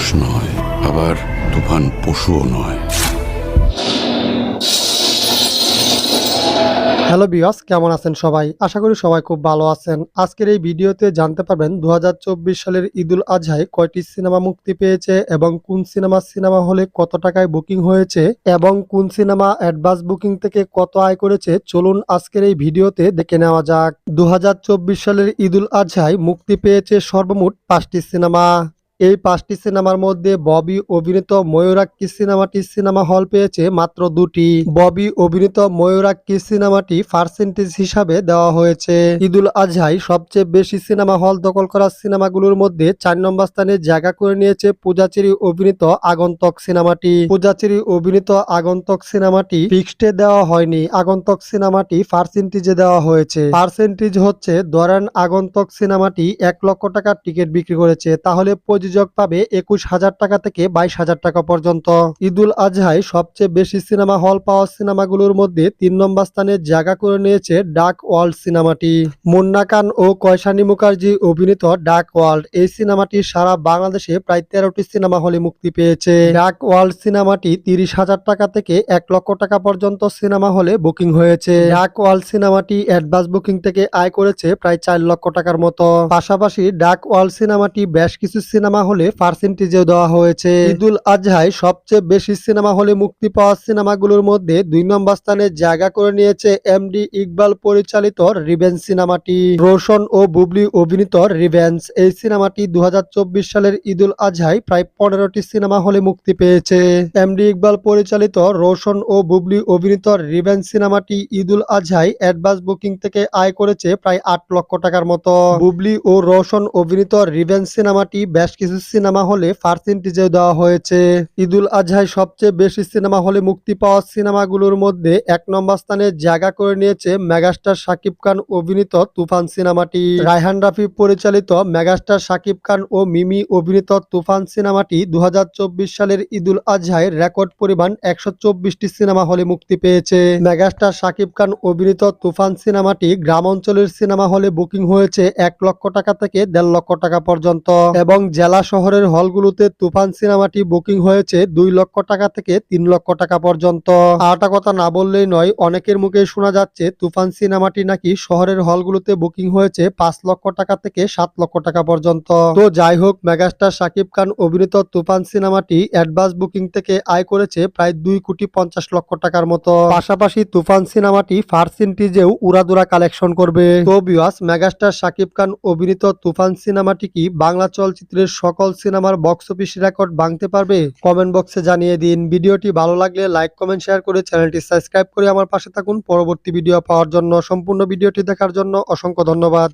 মানুষ নয়, আবার তুফান পশুও নয়। হ্যালো বিয়স কেমন আছেন সবাই? আশা করি সবাই খুব ভালো আছেন। আজকের এই ভিডিওতে জানতে পারবেন দু হাজার চব্বিশ সালের ঈদুল আজহায় কয়টি সিনেমা মুক্তি পেয়েছে এবং কোন সিনেমা সিনেমা হলে কত টাকায় বুকিং হয়েছে এবং কোন সিনেমা অ্যাডভান্স বুকিং থেকে কত আয় করেছে, চলুন আজকের এই ভিডিওতে দেখে নেওয়া যাক। দু হাজার চব্বিশ সালের ঈদুল আজহায় মুক্তি পেয়েছে সর্বমোট পাঁচটি সিনেমা। এই পাঁচটি সিনেমার মধ্যে ববি অভিনীত ময়ূরাক্ষী সিনেমাটি সিনেমা হল পেয়েছে মাত্র দুটি। ববি অভিনীত ময়ূরাক্ষী সিনেমাটি পার্সেন্টেজ হিসাবে দেওয়া হয়েছে। ঈদুল আজহাই সবচেয়ে বেশি সিনেমা হল দখল করা সিনেমাগুলোর মধ্যে চার নম্বর স্থানে জায়গা করে নিয়েছে পূজাচেরি অভিনীত আগন্তক সিনেমাটি। পূজাচেরি অভিনীত আগন্তক সিনেমাটি ফিক্সডে দেওয়া হয়নি, আগন্তক সিনেমাটি পার্সেন্টেজে দেওয়া হয়েছে। পার্সেন্টেজ হচ্ছে, ধরেন আগন্তক সিনেমাটি এক লক্ষ টাকার টিকিট বিক্রি করেছে, তাহলে প্রযোজক পাবে একুশ হাজার টাকা থেকে বাইশ হাজার টাকা পর্যন্ত। ঈদুল আজহায় সবচেয়ে বেশি সিনেমা হল পাওয়া সিনেমাগুলোর মধ্যে তিন নম্বর স্থানে জায়গা করে নিয়েছে ডাক ওয়ার্ল্ড সিনেমাটি। মুন্না খান ও কয়সানী মুখার্জি অভিনীত ডাক ওয়ার্ল্ড এই সিনেমাটি সারা বাংলাদেশে প্রায় তেরোটি সিনেমা হলে মুক্তি পেয়েছে। ডাক ওয়ার্ল্ড সিনেমাটি তিরিশ হাজার টাকা থেকে এক লক্ষ টাকা পর্যন্ত সিনেমা হলে বুকিং হয়েছে। ডাক ওয়ার্ল্ড সিনেমাটি অ্যাডভান্স বুকিং থেকে আয় করেছে প্রায় চার লক্ষ টাকার মতো। পাশাপাশি ডাক ওয়ার্ল্ড সিনেমাটি বেশ কিছু সিনেমা হলে পার্সেন্টেজেও দেওয়া হয়েছে। ঈদুল আজহায় সবচেয়ে বেশি সিনেমা হলে মুক্তি পাওয়া সিনেমাগুলোর মধ্যে দুই নম্বর স্থানে জায়গা করে নিয়েছে এমডি ইকবাল পরিচালিত রিভেন্স সিনেমাটি। রোশন ও বুবলি অভিনীত রিভেন্স এই সিনেমাটি দু সালের ঈদুল আজহায় প্রায় পনেরোটি সিনেমা হলে মুক্তি পেয়েছে। এমডি ইকবাল পরিচালিত রোশন ও বুবলি অভিনীত রিভেন্স সিনেমাটি ঈদুল আজহায় অ্যাডভান্স বুকিং থেকে আয় করেছে প্রায় আট লক্ষ টাকার মতো। বুবলি ও রোশন অভিনীত রিভেন্স সিনেমাটি বেশ কিছু সিনেমা হলে পার্সেন্টেজে দেওয়া হয়েছে। ঈদুল আজহায় সবচেয়ে বেশি সিনেমা হলে মুক্তি পাওয়া সিনেমাগুলোর মধ্যে এক নম্বর স্থানে জায়গা করে নিয়েছে মেগাস্টার শাকিব খান অভিনীত তুফান সিনেমাটি। রায়হান রাফি পরিচালিত মেগাস্টার শাকিব খান ও মিমি অভিনীত তুফান সিনেমাটি দু হাজার চব্বিশ সালের ঈদুল আজহায় রেকর্ড পরিমাণ একশো সিনেমা হলে মুক্তি পেয়েছে। মেগাস্টার শাকিব খান অভিনীত তুফান সিনেমাটি গ্রাম অঞ্চলের সিনেমা হলে বুকিং হয়েছে এক লক্ষ টাকা থেকে দেড় লক্ষ টাকা পর্যন্ত এবং জেলা শহরের হলগুলোতে তুফান সিনেমাটি বুকিং হয়েছে দুই লক্ষ টাকা থেকে তিন লক্ষ টাকা পর্যন্ত। আরটা কথা না বললেই নয়, অনেকের মুখে শোনা যাচ্ছে তুফান সিনেমাটি নাকি শহরের হলগুলোতে বুকিং হয়েছে পাঁচ লক্ষ টাকা থেকে সাত লক্ষ টাকা পর্যন্ত। তো যাই হোক, মেগাস্টার শাকিব খান অভিনীত তুফান সিনেমাটি অ্যাডভান্স বুকিং থেকে আয় করেছে প্রায় দুই কোটি পঞ্চাশ লক্ষ টাকার মতো। পাশাপাশি তুফান সিনেমাটি ফার্সিনটিজেও উড়াদুরা কালেকশন করবে। তো বিওয়াস মেগাস্টার শাকিব খান অভিনীত তুফান সিনেমাটি কি বাংলা চলচ্চিত্রের সকল সিনেমার বক্স অফিস রেকর্ড ভাঙতে পারবে? কমেন্ট বক্সে জানিয়ে দিন। ভিডিওটি ভালো লাগলে লাইক কমেন্ট শেয়ার করে চ্যানেলটি সাবস্ক্রাইব করে আমার পাশে থাকুন। পরবর্তী ভিডিও পাওয়ার জন্য, সম্পূর্ণ ভিডিওটি দেখার জন্য অসংখ্য ধন্যবাদ।